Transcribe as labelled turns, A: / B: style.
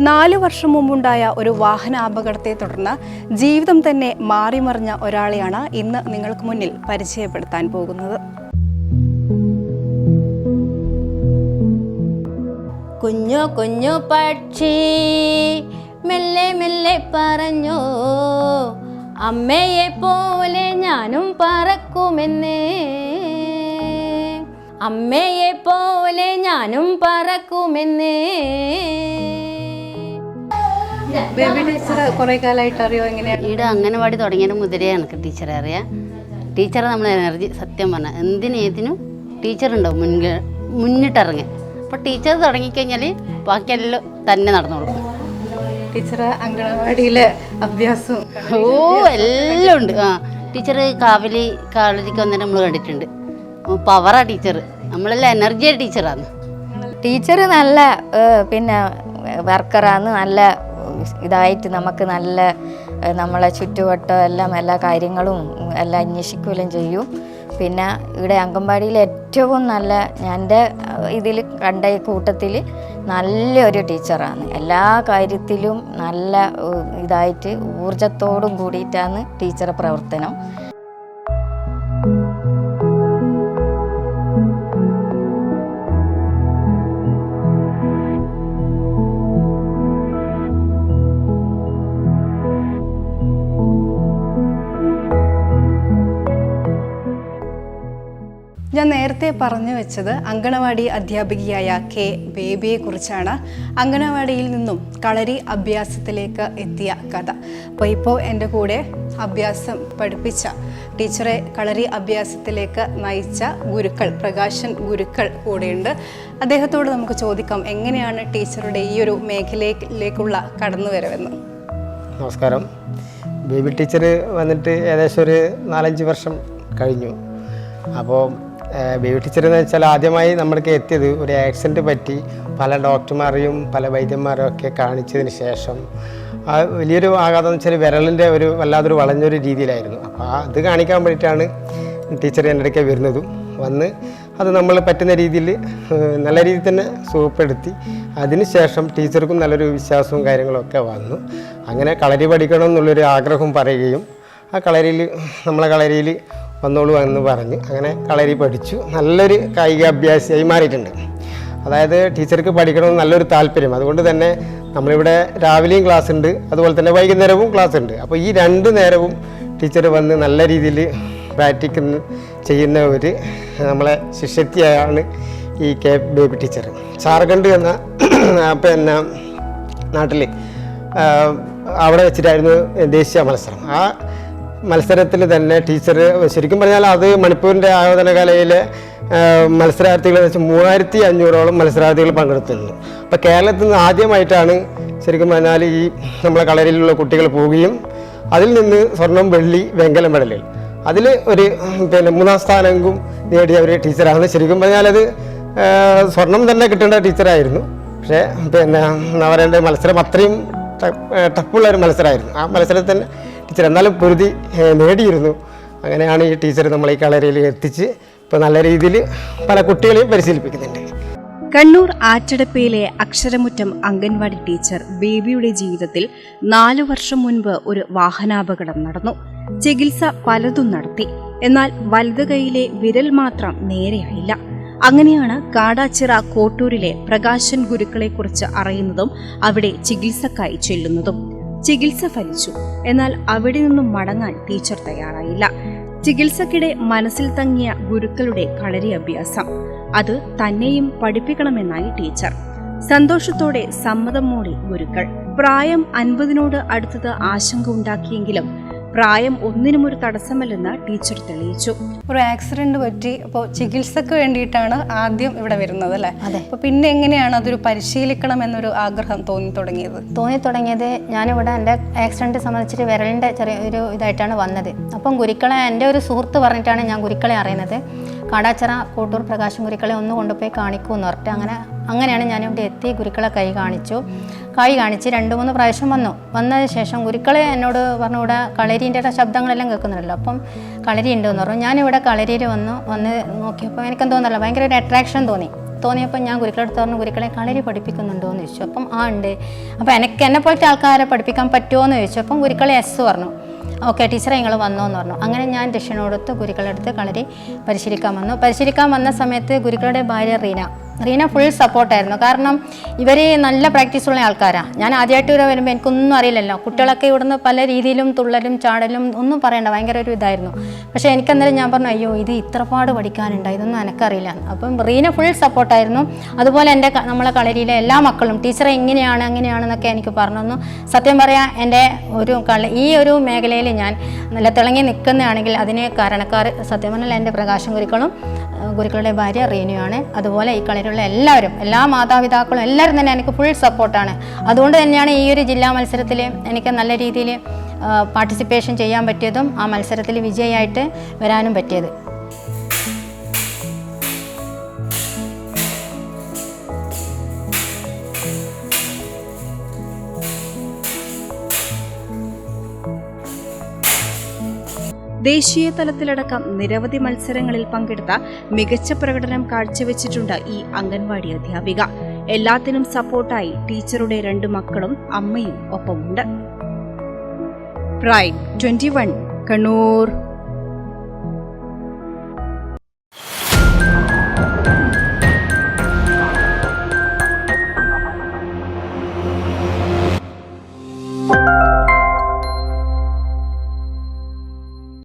A: നാല് വർഷം മുമ്പുണ്ടായ ഒരു വാഹന അപകടത്തെ തുടർന്ന് ജീവിതം തന്നെ മാറിമറിഞ്ഞ ഒരാളെയാണ് ഇന്ന് നിങ്ങൾക്ക് മുന്നിൽ പരിചയപ്പെടുത്താൻ പോകുന്നത്.
B: കുഞ്ഞു കുഞ്ഞു പക്ഷി മെല്ലെ മെല്ലെ പറഞ്ഞു അമ്മയെ പോലെ ഞാനും പറക്കുമെന്ന്. അമ്മയെ പോലെ ഞാനും പറക്കുമെന്ന്.
A: ബേബി ടീച്ചർ കുറേ കാലമായിട്ട് അറിയോ എങ്ങനെയാണ്
C: ഈടെ അംഗനവാടി തുടങ്ങിയത് മുതലേ എനിക്ക് ടീച്ചറെ അറിയാം. ടീച്ചറെ നമ്മൾ എനർജി സത്യം പറഞ്ഞാൽ എന്തിനേതിനും ടീച്ചറുണ്ടാവും ടീച്ചർ ഉണ്ടാവും മുൻക മുന്നിട്ടിറങ്ങി. അപ്പോൾ ടീച്ചർ തുടങ്ങിക്കഴിഞ്ഞാൽ ബാക്കിയെല്ലാം തന്നെ നടന്നോളും.
A: ടീച്ചർ അംഗനവാടിയിലെ അഭ്യാസവും
C: ഓ എല്ലാം ഉണ്ട്. ആ ടീച്ചർ കാവലി കാവലിക്ക് വന്നിട്ട് നമ്മൾ കണ്ടിട്ടുണ്ട്. പവറാ ടീച്ചർ നമ്മളെല്ലാം എനർജിയായ ടീച്ചറാണ്
D: ടീച്ചർ നല്ല പിന്നെ വർക്കറാന്ന് നല്ല ഇതായിട്ട് നമുക്ക് നല്ല നമ്മളെ ചുറ്റുവട്ടം എല്ലാം എല്ലാ കാര്യങ്ങളും എല്ലാം അന്വേഷിക്കുകയും ചെയ്യും. പിന്നെ ഇവിടെ അംഗൻവാടിയിൽ ഏറ്റവും നല്ല എന്റെ ഇതിൽ കണ്ട കൂട്ടത്തിൽ നല്ലൊരു ടീച്ചറാണ്. എല്ലാ കാര്യത്തിലും നല്ല ഇതായിട്ട് ഊർജത്തോടും കൂടിയിട്ടാണ് ടീച്ചറെ പ്രവർത്തനം.
A: ഞാൻ നേരത്തെ പറഞ്ഞു വെച്ചത് അങ്കണവാടി അധ്യാപികയായ കെ ബേബിയെ കുറിച്ചാണ് അങ്കണവാടിയിൽ നിന്നും കളരി അഭ്യാസത്തിലേക്ക് എത്തിയ കഥ. അപ്പോൾ ഇപ്പോൾ എന്റെ കൂടെ അഭ്യാസം പഠിപ്പിച്ച ടീച്ചറെ കളരി അഭ്യാസത്തിലേക്ക് നയിച്ച ഗുരുക്കൾ പ്രകാശൻ ഗുരുക്കൾ കൂടെയുണ്ട്. അദ്ദേഹത്തോട് നമുക്ക് ചോദിക്കാം എങ്ങനെയാണ് ടീച്ചറുടെ ഈ ഒരു മേഖലയിലേക്കുള്ള കടന്നുവരവെന്ന്?
E: നമസ്കാരം. ബേബി ടീച്ചർ വന്നിട്ട് ഏകദേശം ഒരു നാലഞ്ച് വർഷം കഴിഞ്ഞു. അപ്പോൾ ബേബി ടീച്ചർ വെച്ചാൽ ആദ്യമായി നമ്മൾക്ക് എത്തിയത് ഒരു ആക്സിഡന്റ് പറ്റി. പല ഡോക്ടർമാരെയും പല വൈദ്യന്മാരെയും ഒക്കെ കാണിച്ചതിന് ശേഷം. ആ വലിയൊരു ആഘാതം എന്ന് വെച്ചാൽ വിരലിന്റെ ഒരു വല്ലാതൊരു വളഞ്ഞൊരു രീതിയിലായിരുന്നു. അപ്പോൾ അത് കാണിക്കാൻ വേണ്ടിയിട്ടാണ് ടീച്ചർ എന്റെ അടുക്കെ വരുന്നതും. വന്ന് അത് നമ്മൾ പറ്റുന്ന രീതിയിൽ നല്ല രീതിയിൽ തന്നെ സുഖപ്പെടുത്തി. അതിനുശേഷം ടീച്ചർക്കും നല്ലൊരു വിശ്വാസവും കാര്യങ്ങളൊക്കെ വന്നു. അങ്ങനെ കളരി പഠിക്കണം എന്നുള്ളൊരു ആഗ്രഹം പറയുകയും ആ കളരിയിൽ നമ്മളെ കളരിയിൽ വന്നോളൂ എന്ന് പറഞ്ഞ് അങ്ങനെ കളരി പഠിച്ചു. നല്ലൊരു കായിക അഭ്യാസിയായി മാറിയിട്ടുണ്ട്. അതായത് ടീച്ചർക്ക് പഠിക്കണമെന്ന് നല്ലൊരു താല്പര്യം. അതുകൊണ്ട് തന്നെ നമ്മളിവിടെ രാവിലെയും ക്ലാസ് ഉണ്ട് അതുപോലെ തന്നെ വൈകുന്നേരവും ക്ലാസ് ഉണ്ട്. അപ്പോൾ ഈ രണ്ട് നേരവും ടീച്ചർ വന്ന് നല്ല രീതിയിൽ പ്രാക്ടിക്കുന്ന ചെയ്യുന്ന ഒരു നമ്മളെ ശിഷ്യത്തിയാണ് ഈ കെ ബേബി ടീച്ചർ. ജാർഖണ്ഡ് എന്ന പിന്നെ നാട്ടിൽ അവിടെ വെച്ചിട്ടായിരുന്നു ദേശീയ മത്സരം. ആ മത്സരത്തിൽ തന്നെ ടീച്ചർ ശരിക്കും പറഞ്ഞാൽ അത് മണിപ്പൂരിന്റെ ആയോധന കലയിലെ മത്സരാർത്ഥികൾ വെച്ച് മൂവായിരത്തി അഞ്ഞൂറോളം മത്സരാർത്ഥികൾ പങ്കെടുത്തിരുന്നു. അപ്പോൾ കേരളത്തിൽ നിന്ന് ആദ്യമായിട്ടാണ് ശരിക്കും പറഞ്ഞാൽ ഈ നമ്മളെ കളരിയിലുള്ള കുട്ടികൾ പോവുകയും അതിൽ നിന്ന് സ്വർണം വെള്ളി വെങ്കല മെഡലുകൾ അതിൽ ഒരു പിന്നെ മൂന്നാം സ്ഥാനവും നേടിയ ഒരു ടീച്ചറാണ്. ശരിക്കും പറഞ്ഞാൽ അത് സ്വർണം തന്നെ കിട്ടേണ്ട ടീച്ചറായിരുന്നു. പക്ഷേ പിന്നെ പറയണ്ടേ മത്സരം അത്രയും ടഫുള്ള ഒരു മത്സരമായിരുന്നു. ആ മത്സരത്തിൽ തന്നെ ടീച്ചർ. എന്നാലും പൊരുതി നേടിയിരുന്നു. അങ്ങനെയാണ് ഈ ടീച്ചർ നമ്മളെ ഈ കളരിയിൽ എത്തിച്ച് ഇപ്പോൾ നല്ല രീതിയിൽ പല കുട്ടികളെയും പരിശീലിപ്പിക്കുന്നുണ്ട്.
A: കണ്ണൂർ ആറ്റടപ്പയിലെ അക്ഷരമുറ്റം അംഗൻവാടി ടീച്ചർ ബേബിയുടെ ജീവിതത്തിൽ നാലു വർഷം മുൻപ് ഒരു വാഹനാപകടം നടന്നു. ചികിത്സ പലതും നടത്തി. എന്നാൽ വലത് കൈയിലെ വിരൽ മാത്രം നേരെയായില്ല. അങ്ങനെയാണ് കാടാച്ചിറ കോട്ടൂരിലെ പ്രകാശൻ ഗുരുക്കളെക്കുറിച്ച് അറിയുന്നതും അവിടെ ചികിത്സക്കായി ചെല്ലുന്നതും. ചികിത്സ ഫലിച്ചു. എന്നാൽ അവിടെ നിന്നും മടങ്ങാൻ ടീച്ചർ തയ്യാറായില്ല. ചികിത്സക്കിടെ മനസ്സിൽ തങ്ങിയ ഗുരുക്കളുടെ കളരി അഭ്യാസം. അത് തന്നെയും പഠിപ്പിക്കണമെന്നായി ടീച്ചർ. സന്തോഷത്തോടെ സമ്മതം മൂടി ഗുരുക്കൾ. പ്രായം അൻപതിനോട് അടുത്തത് ആശങ്ക ഉണ്ടാക്കിയെങ്കിലും പ്രായം ഒന്നിനും ഒരു തടസ്സമല്ലെന്ന് ടീച്ചർ തെളിയിച്ചു. ഒരു ആക്സിഡന്റ് പറ്റി അപ്പോൾ ചികിത്സക്ക് വേണ്ടിയിട്ടാണ് ആദ്യം ഇവിടെ വരുന്നത് അല്ലേ?
B: അതെ.
A: അപ്പോൾ പിന്നെ എങ്ങനെയാണ് അതൊരു പരിശീലിക്കണം എന്നൊരു ആഗ്രഹം തോന്നി തുടങ്ങിയത്?
B: തോന്നി തുടങ്ങിയത് ഞാനിവിടെ എന്റെ ആക്സിഡന്റ് സംബന്ധിച്ചിട്ട് വിരലിന്റെ ചെറിയ ഒരു ഇതായിട്ടാണ് വന്നത്. അപ്പം ഗുരുക്കളെ എന്റെ ഒരു സുഹൃത്ത് പറഞ്ഞിട്ടാണ് ഞാൻ ഗുരുക്കളെ അറിയുന്നത്. കാടാച്ചിറ കോട്ടൂർ പ്രകാശം ഗുരുക്കളെ ഒന്ന് കൊണ്ടുപോയി കാണിക്കൂ എന്ന് പറഞ്ഞിട്ട് അങ്ങനെ അങ്ങനെയാണ് ഞാൻ ഞാനിവിടെ എത്തി ഗുരുക്കളെ കൈ കാണിച്ചു. കൈ കാണിച്ച് രണ്ട് മൂന്ന് പ്രാവശ്യം വന്നു. വന്നതിന് ശേഷം ഗുരുക്കളെ എന്നോട് പറഞ്ഞു ഇവിടെ കളരീന്റെ ശബ്ദങ്ങളെല്ലാം കേൾക്കുന്നുണ്ടല്ലോ. അപ്പം കളരി ഉണ്ടെന്ന് പറഞ്ഞു. ഞാനിവിടെ കളരിയിൽ വന്നു വന്ന് നോക്കിയപ്പോൾ എനിക്ക് എനിക്കെന്തോന്നല്ല ഭയങ്കര ഒരു അട്രാക്ഷൻ തോന്നി. തോന്നിയപ്പോൾ ഞാൻ ഗുരുക്കളെടുത്ത് പറഞ്ഞു ഗുരുക്കളെ കളരി പഠിപ്പിക്കുന്നുണ്ടോ എന്ന് ചോദിച്ചു. അപ്പം ആ ഉണ്ട്. അപ്പം എനിക്ക് എന്നെ പോലത്തെ ആൾക്കാരെ പഠിപ്പിക്കാൻ പറ്റുമോ എന്ന് ചോദിച്ചു. അപ്പം ഗുരുക്കളെ എസ് പറഞ്ഞു. ഓക്കെ ടീച്ചറെ ഞങ്ങൾ വന്നോ എന്ന് പറഞ്ഞു. അങ്ങനെ ഞാൻ ദക്ഷിണോടത്ത് ഗുരുക്കളെടുത്ത് കളരി പരിശീലിക്കാൻ വന്നു. പരിശീലിക്കാൻ വന്ന സമയത്ത് ഗുരുക്കളുടെ ഭാര്യ റീന റീന ഫുൾ സപ്പോർട്ടായിരുന്നു കാരണം ഇവർ നല്ല പ്രാക്ടീസ് ഉള്ള ആൾക്കാരാണ് ഞാൻ ആദ്യമായിട്ട് ഇവിടെ വരുമ്പോൾ എനിക്കൊന്നും അറിയില്ലല്ലോ. കുട്ടികളൊക്കെ ഇവിടുന്ന് പല രീതിയിലും തുള്ളലും ചാടലും ഒന്നും പറയണ്ട. ഭയങ്കര ഒരു ഇതായിരുന്നു. പക്ഷേ എനിക്കന്നേരം ഞാൻ പറഞ്ഞു അയ്യോ ഇത് ഇത്രപാട് പഠിക്കാനുണ്ട്? ഇതൊന്നും എനിക്കറിയില്ല അപ്പം റീന ഫുൾ സപ്പോർട്ടായിരുന്നു അതുപോലെ എന്റെ നമ്മളെ കളരിയിലെ എല്ലാ മക്കളും ടീച്ചറെ എങ്ങനെയാണ് അങ്ങനെയാണെന്നൊക്കെ എനിക്ക് പറഞ്ഞു തന്നു സത്യം പറയാം എന്റെ ഒരു കള ഈ ഒരു മേഖലയിൽ ഞാൻ നല്ല തിളങ്ങി നിൽക്കുന്നതാണെങ്കിൽ അതിന് കാരണക്കാർ സത്യം പറഞ്ഞാൽ എന്റെ പ്രകാശം ഗുരുക്കളും ഏഹ് ഗുരുക്കളുടെ ഭാര്യ റീനുവാണ് അതുപോലെ ഈ കളിയിലുള്ള എല്ലാവരും എല്ലാ മാതാപിതാക്കളും എല്ലാവരും തന്നെ എനിക്ക് ഫുൾ സപ്പോർട്ടാണ് അതുകൊണ്ട് തന്നെയാണ് ഈ ഒരു ജില്ലാ മത്സരത്തിൽ എനിക്ക് നല്ല രീതിയിൽ പാർട്ടിസിപ്പേഷൻ ചെയ്യാൻ പറ്റിയതും ആ മത്സരത്തിൽ വിജയമായിട്ട് വരാനും പറ്റിയത്.
A: ദേശീയ തലത്തിലടക്കം നിരവധി മത്സരങ്ങളിൽ പങ്കെടുത്ത മികച്ച പ്രകടനം കാഴ്ചവെച്ചിട്ടുണ്ട് ഈ അംഗൻവാടി അധ്യാപിക. എല്ലാത്തിനും സപ്പോർട്ടായി ടീച്ചറുടെ രണ്ട് മക്കളും അമ്മയും ഒപ്പമുണ്ട്. Prime twenty Kannur.